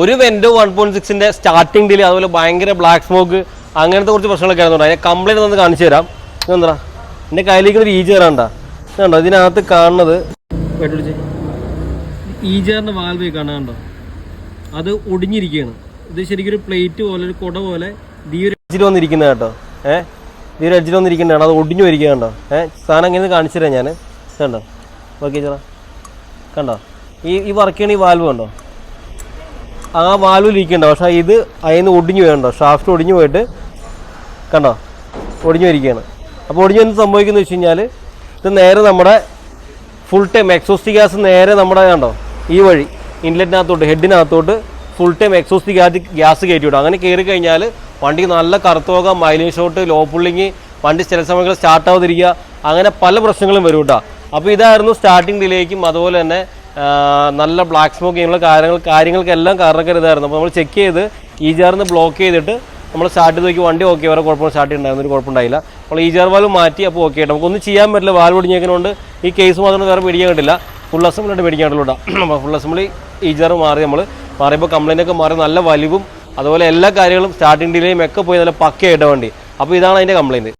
ഒരു വെൻഡോ one point സിക്സിന്റെ സ്റ്റാർട്ടിംഗ് ഡിലേ അതുപോലെ ഭയങ്കര ബ്ലാക്ക് സ്മോക്ക് അങ്ങനത്തെ കുറച്ച് പ്രശ്നങ്ങളൊക്കെ ആയിരുന്നു. അതിനെ കംപ്ലൈന്റ് ഒന്ന് കാണിച്ചു തരാം. എന്താ എന്റെ കയ്യിലേക്ക് ഒരു ഈജ് കയറാണ്ട കണ്ടോ? ഇതിനകത്ത് കാണുന്നത് ഈജാറിന്റെ വാൽവ് കാണാണ്ടോ അത് ഒടിഞ്ഞിരിക്കുകയാണ്. ഇത് ശരിക്കും ഒരു പ്ലേറ്റ് പോലെ ഒരു കുട പോലെ ഈ ഒരു കേട്ടോ. ഏഹ് ഈ ഒരു എഡ്ജിൽ വന്നിരിക്കുന്നതാണ്. അത് ഒടിഞ്ഞു വരിക കണ്ടോ? ഏഹ് സാധനം അങ്ങനെ കാണിച്ചു തരാം ഞാൻ കണ്ടോ? ഓക്കെ ചേട്ടാ കണ്ടോ? ഈ ഈ വർക്ക് ചെയ്യണ ഈ വാൽവ് കണ്ടോ? ആ വാൽവ് ലീക്ക് ഉണ്ട് പക്ഷേ ഇത് അതിൽ നിന്ന് ഒടിഞ്ഞു വേണ്ട ഷാഫ്റ്റ് ഒടിഞ്ഞു പോയിട്ട് കണ്ടോ? ഒടിഞ്ഞു വരികയാണ് അപ്പോൾ ഒടിഞ്ഞു എന്ത് സംഭവിക്കുന്നത് വെച്ച് കഴിഞ്ഞാൽ ഇത് നേരെ നമ്മുടെ ഫുൾ ടൈം എക്സോസ്റ്റ് ഗ്യാസ് നേരെ നമ്മുടെ കണ്ടോ? ഈ വഴി ഇൻലെറ്റിനകത്തോട്ട് ഹെഡിനകത്തോട്ട് full time exhaust gas gas കയറ്റി വിടും അങ്ങനെ കയറി കഴിഞ്ഞാൽ വണ്ടി നല്ല കറുത്തോക മൈലേജ് ഷോട്ട് ലോ പുള്ളിങ് വണ്ടി ചില സമയങ്ങളിൽ സ്റ്റാർട്ടാവാതിരിക്കുക അങ്ങനെ പല പ്രശ്നങ്ങളും വരും കേട്ടോ. അപ്പോൾ ഇതായിരുന്നു സ്റ്റാർട്ടിങ് ഡിലേക്കും അതുപോലെ തന്നെ നല്ല ബ്ലാക്ക് സ്മോക്ക് ചെയ്യുന്ന കാര്യങ്ങൾ കാര്യങ്ങൾക്കെല്ലാം കാരണക്കരുതായിരുന്നു അപ്പോൾ നമ്മൾ ചെക്ക് ചെയ്ത് ഈ ജാറിന്ന് ബ്ലോക്ക് ചെയ്തിട്ട് നമ്മൾ സ്റ്റാർട്ട് ചെയ്ത് നോക്കി. വണ്ടി ഓക്കെ വരെ കുഴപ്പം സ്റ്റാർട്ട് ഉണ്ടായിരുന്നു ഒരു കുഴപ്പമുണ്ടായില്ല. അപ്പോൾ ഈ ജാർ വാൽവ് മാറ്റി അപ്പോൾ ഓക്കെ ആയിട്ട്. നമുക്കൊന്നും ചെയ്യാൻ പറ്റില്ല. വാൽവ് ഒടിഞ്ഞേക്കുന്നതുകൊണ്ട് ഈ കേസ് മാത്രം വേറെ പിടിക്കാൻ കിട്ടില്ല ഫുൾ അസംബ്ലിയായിട്ട് മേടിക്കാൻ കിട്ടുള്ളൂ അപ്പോൾ ഫുൾ അസംബ്ലി ഈ ജാർ മാറി നമ്മൾ മാറിയപ്പോൾ കംപ്ലൈന്റ് ഒക്കെ മാറി. നല്ല വലിവും അതുപോലെ എല്ലാ കാര്യങ്ങളും സ്റ്റാർട്ടിംഗ് ഡിലേയും ഒക്കെ പോയി. നല്ല പക്കയായിട്ട് വണ്ടി. അപ്പോൾ ഇതാണ് അതിന്റെ കംപ്ലൈന്റ്